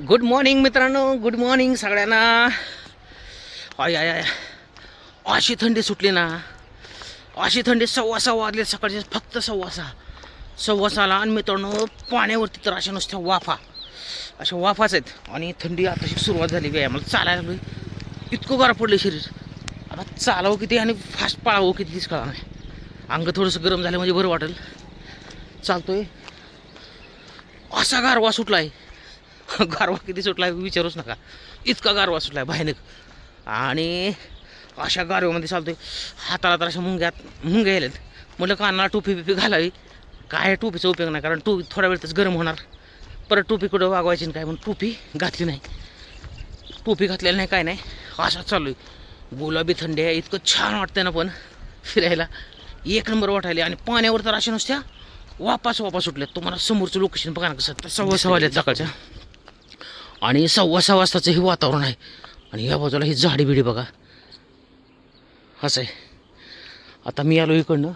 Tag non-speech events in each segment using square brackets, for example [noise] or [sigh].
Good morning मित्रांनो. Good morning सगळ्यांना. आय आय आय. अशी थंडी सुटली ना. अशी थंडी सव्वा सहा वाजले सकाळचे फक्त सव्वा सहा. सव्वा सहाला आणि मित्रांनो पाण्यावरती तर अशा नुसत्या वाफा. अशा वाफाच आहेत. आणि थंडी आताशी सुरुवात झाली व्यायामाला चालायला लागली इतकं गार पडलं शरीर. आता चालावं किती आणि फास्ट पळावं किती तीच कळा नाही. अंग थोडंसं गरम झालं म्हणजे बरं वाटेल. चालतोय. असा गारवा सुटला आहे [laughs] गारवा किती सुटला आहे विचारूच नका. इतका गारवा सुटला आहे भयानक. आणि अशा गारव्यामध्ये चालतोय. हाताला तर अशा मुंग्यात मुंग्या यायलेत. म्हटलं कानाला टोपी बिपी घालावी. काय टोपीचा उपयोग नाही कारण टोपी थोड्या वेळेतच गरम होणार. परत टोपी कुठं वागवायची नाही काय म्हणून टोपी घातली नाही. टोपी घातलेली नाही काय नाही. असाच चालू आहे गुलाबी थंडी आहे इतकं छान वाटतंय ना पण फिरायला. एक नंबर वाटायला आणि पाण्यावर तर अशा नुसत्या वापास वापास सुटल्यात. तुम्हाला समोरचं लोकेशन बघा ना कसं सव्वा सहा वाजल्यात सकाळच्या. आणि सव्वा सहा वाजताचं हे वातावरण आहे. आणि या बाजूला ही झाडी बिडी बघा. असं आहे. आता मी आलो इकडनं.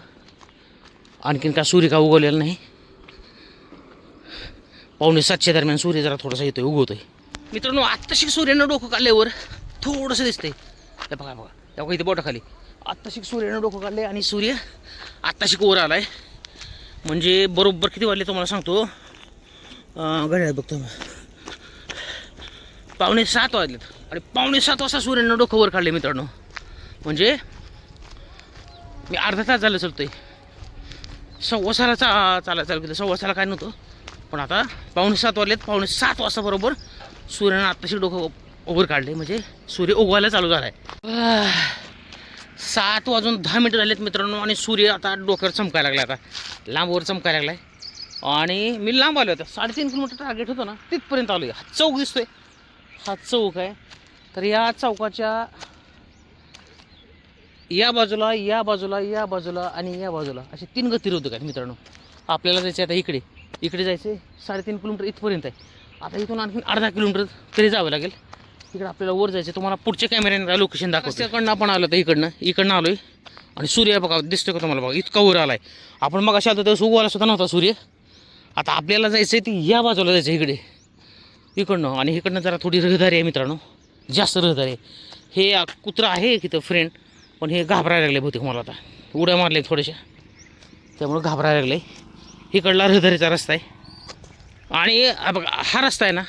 आणखीन का सूर्य का उगवलेला नाही. पावणे सातशे दरम्यान सूर्य जरा थोडासा येतोय उगवतोय. मित्रांनो आत्ताशी सूर्यानं डोकं काढल्यावर थोडंसं दिसतंय. त्या बघा बघा. त्या बघा इथे बोटाखाली. आत्ताशी सूर्यानं डोकं काढले आणि सूर्य आत्ताशी वर आलाय. म्हणजे बरोबर किती वाजले तुम्हाला सांगतो. घड्याळ बघतो. मी. पावणे सात वाजलेत. आणि पावणे सात वाजता सूर्यानं डोकं वर काढले मित्रांनो. म्हणजे मी अर्धा तास झालं चलतोय. सव्वा साला चा चालायला चालू केलं. सव्वा साला काय नव्हतं. पण आता पावणे सात वाजलेत. पावणे सात वाजता बरोबर सूर्यानं आत्ताशी डोकं वर काढले म्हणजे सूर्य उगवायला चालू झाला आहे सात वाजून दहा मिनटं झालेत मित्रांनो आणि सूर्य आता डोक्यावर चमकायला लागला आता. लांबवर चमकायला लागलाय. आणि मी लांब आलो होतो साडेतीन किलोमीटर टार्गेट होतं ना तिथपर्यंत आलो आहे चौक दिसतोय. हा चौक आहे. तर या चौकाच्या या बाजूला या बाजूला या बाजूला आणि या बाजूला असे तीन गती रोधक आहेत मित्रांनो. आपल्याला जायचं आता इकडे. इकडे जायचं साडेतीन किलोमीटर इथपर्यंत आहे. आता इथून आणखीन अर्धा किलोमीटर तरी जावं लागेल. इकडे आपल्याला वर जायचं तुम्हाला पुढच्या कॅमेऱ्याने लोकेशन दाखवतो. आपण आलो तर इकडनं? इकडनं आलोय. आणि सूर्य बघा दिसतो का तुम्हाला बघा? इतका वर आलाय. आपण मग अशा तेव्हा उगवायला सुद्धा नव्हता सूर्य. आता आपल्याला जायचं आहे ती या बाजूला जायचं इकडे. इकडनं. आणि इकडनं जरा थोडी रहदारी आहे मित्रांनो. जास्त रहदारी आहे. हे कुत्रं आहे तिथं फ्रेंड पण हे घाबरायला लागले बहुतेक मला आता. उड्या मारले थोड्याशा. त्यामुळं घाबरायला लागले. इकडला रहदारीचा रस्ता आहे. आणि बघा हा रस्ता आहे ना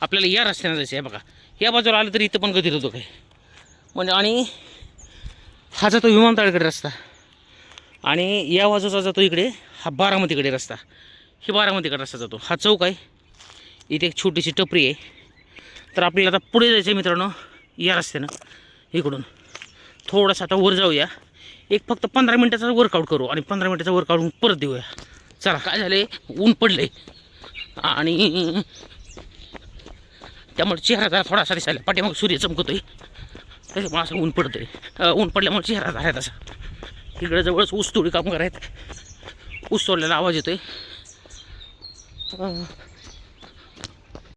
आपल्याला या रस्त्यानं जायचं आहे बघा. या बाजूला आलं तरी इथं पण कधी होतो काय. म्हणजे आणि हा जातो विमानतळाकडे रस्ता. आणि या बाजूचा जातो इकडे हा बारामतीकडे रस्ता. ही बारामतीकडे रस्ता जातो. हा चौक आहे. इथे एक छोटीशी टपरी आहे. तर आपल्याला आता पुढे जायचं आहे मित्रांनो या रस्त्यानं इकडून. थोडंसं आता वर जाऊया. एक फक्त पंधरा मिनटाचा वर्कआउट करू आणि पंधरा मिनटाचा वर्कआउट परत देऊया. चला काय झालं ऊन पडलं आणि त्यामुळे चेहरा जरा थोडासा दिसायला पाठीमाग सूर्य चमकतोय. त्याच्यामुळे असं ऊन पडतं आहे ऊन पडल्यामुळे चेहरा झाला तसा. इकडे जवळच ऊस तोडी काम करायत ऊस तोडल्याला आवाज येतोय. आहे